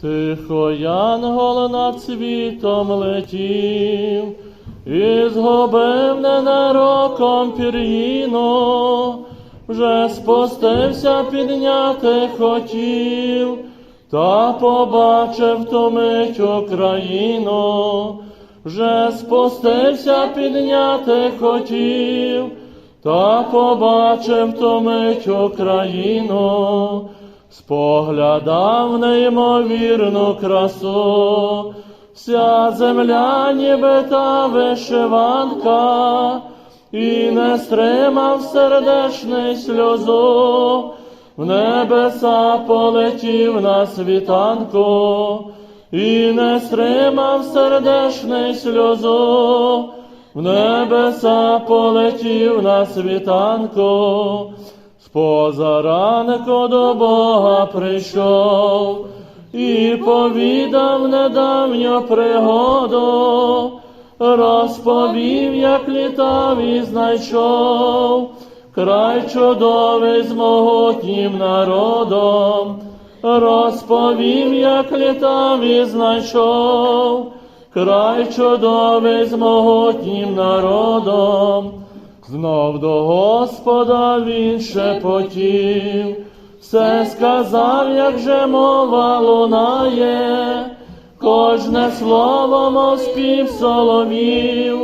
Тихо янгол над світом летів, і згубив ненароком пір'їно, вже спустився підняти хотів, та побачив ту мить Україну, вже спустився підняти хотів, та побачив ту мить Україну, споглядав неймовірну красу, вся земля ніби та вишиванка, і не стримав сердешний сльозу, в небеса полетів на світанку, і не стримав сердешний сльозу, в небеса полетів на світанку, споза ранку до Бога прийшов і повідав недавню пригоду, розповів, як літав і знайшов край чудовий з могутнім народом, розповів, як літав і знайшов край чудовий з могутнім народом. Знов до Господа він шепотів, все сказав, як же мова лунає, кожне слово, мов соловів,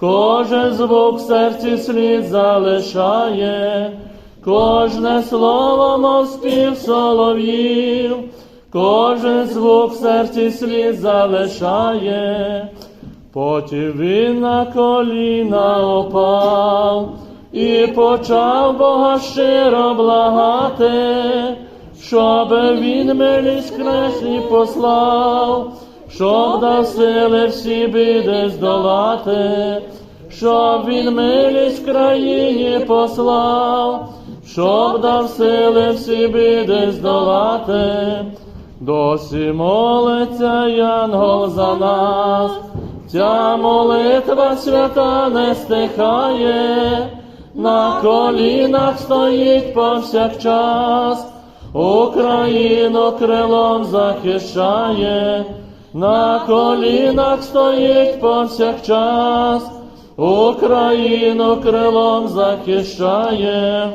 кожен звук в серці слід залишає, кожне слово, мов спів соловів, кожен звук в серці слід залишає. Потім він на коліна опав і почав Бога щиро благати, щоб він милість кресні послав, щоб дав сили всі біди здолати, щоб він милість країні послав, щоб дав сили всі біди здолати. Досі молиться Янгол за нас, ця молитва свята не стихає, на колінах стоїть повсякчас, Україну крилом захищає, на колінах стоїть повсякчас, Україну крилом захищає.